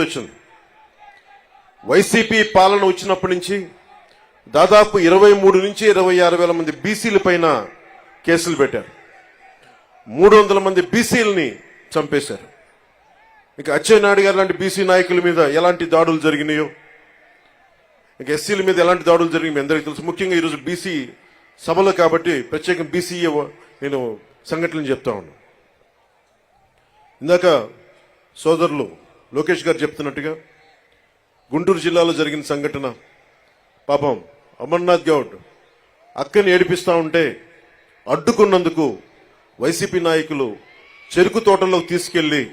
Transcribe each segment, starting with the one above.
గుర్తొచ్చింది. వైసీపీ పాలన వచ్చినప్పటి నుంచి దాదాపు ఇరవై మూడు నుంచి ఇరవై ఆరు వేల మంది బీసీల పైన కేసులు పెట్టారు. మూడు వందల మంది బీసీలని చంపేశారు. ఇక అచ్చెన్నాయుడు గారు లాంటి బీసీ నాయకుల మీద ఎలాంటి దాడులు జరిగినాయో ఇక ఎస్సీల మీద ఎలాంటి దాడులు జరిగినాయి మీ అందరికీ తెలుసు. ముఖ్యంగా ఈరోజు బీసీ సభలో కాబట్టి ప్రత్యేకం బీసీ నేను సంఘటనలు చెప్తా ఉన్నాను. ఇందాక సోదరులు లోకేష్ గారు చెప్తున్నట్టుగా గుంటూరు జిల్లాలో జరిగిన సంఘటన పాపం అమర్నాథ్ గౌడ్ అక్కని ఏడిపిస్తూ ఉంటే అడ్డుకున్నందుకు వైసీపీ నాయకులు చెరుకు తోటలోకి తీసుకెళ్ళి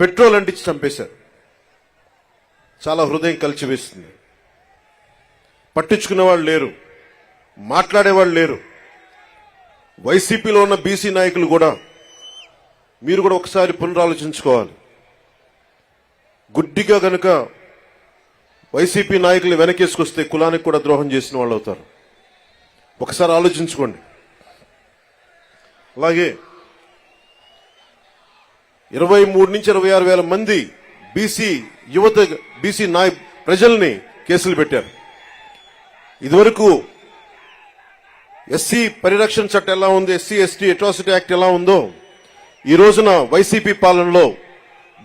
పెట్రోల్ అంటించి చంపేశారు. చాలా హృదయం కలిచివేస్తుంది. పట్టించుకునే వాళ్ళు లేరు మాట్లాడేవాళ్ళు లేరు. వైసీపీలో ఉన్న బీసీ నాయకులు కూడా మీరు కూడా ఒకసారి పునరాలోచించుకోవాలి. గుడ్డిగా గనక వైసీపీ నాయకులు వెనకేసుకొస్తే కులానికి కూడా ద్రోహం చేసిన వాళ్ళు అవుతారు. ఒకసారి ఆలోచించుకోండి. అలాగే ఇరవై మూడు నుంచి ఇరవై ఆరు వేల మంది బీసీ యువత బీసీ నాయ ప్రజల్ని కేసులు పెట్టారు. ఇదివరకు ఎస్సీ పరిరక్షణ చట్టం ఎలా ఉంది? ఎస్సీ ఎస్టీ అట్రాసిటీ యాక్ట్ ఎలా ఉందో ఈ రోజున వైసీపీ పాలనలో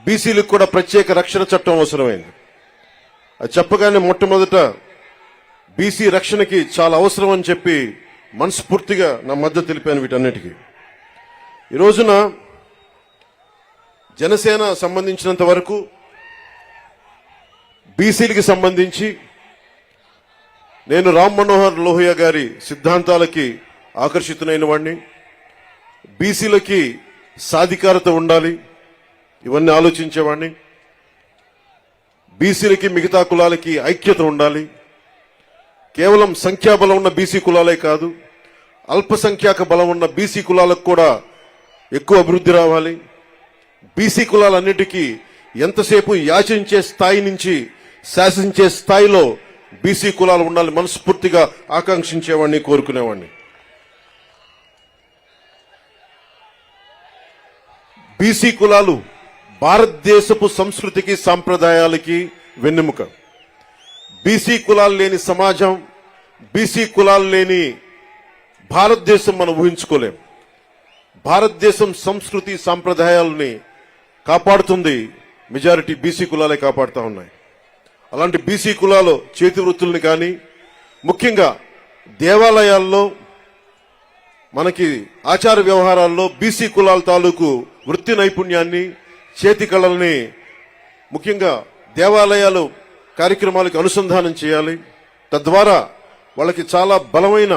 బీసీలకు కూడా ప్రత్యేక రక్షణ చట్టం అవసరమైంది. అది చెప్పగానే మొట్టమొదట బీసీ రక్షణకి చాలా అవసరం అని చెప్పి మనస్ఫూర్తిగా నా మద్దతు తెలిపాను వీటన్నిటికీ. ఈ రోజున జనసేన సంబంధించినంత వరకు బీసీలకి సంబంధించి నేను రామ్ మనోహర్ లోహియా గారి సిద్ధాంతాలకి ఆకర్షితునైన వాడిని బీసీలకి సాధికారత ఉండాలి. ఇవన్నీ ఆలోచించేవాడిని. బీసీలకి మిగతా కులాలకి ఐక్యత ఉండాలి. కేవలం సంఖ్యాబలం ఉన్న బీసీ కులాలే కాదు అల్పసంఖ్యాక బలం ఉన్న బీసీ కులాలకు కూడా ఎక్కువ అభివృద్ధి రావాలి. బీసీ కులాలన్నిటికీ ఎంతసేపు యాచించే స్థాయి నుంచి శాసించే స్థాయిలో బీసీ కులాలు ఉండాలి మనస్ఫూర్తిగా ఆకాంక్షించేవాడిని కోరుకునేవాడిని. బీసీ కులాలు భారతదేశపు సంస్కృతికి సాంప్రదాయాలకి వెన్నెముక. బీసీ కులాలు లేని సమాజం బీసీ కులాలు లేని భారతదేశం మనం ఊహించుకోలేం. భారతదేశం సంస్కృతి సాంప్రదాయాలని కాపాడుతుంది మెజారిటీ బీసీ కులాలే కాపాడుతూ ఉన్నాయి. అలాంటి బీసీ కులాలు చేతి వృత్తుల్ని కానీ ముఖ్యంగా దేవాలయాల్లో మనకి ఆచార వ్యవహారాల్లో బీసీ కులాల తాలూకు వృత్తి నైపుణ్యాన్ని చేతి కళల్ని ముఖ్యంగా దేవాలయాలు కార్యక్రమాలకు అనుసంధానం చేయాలి. తద్వారా వాళ్ళకి చాలా బలమైన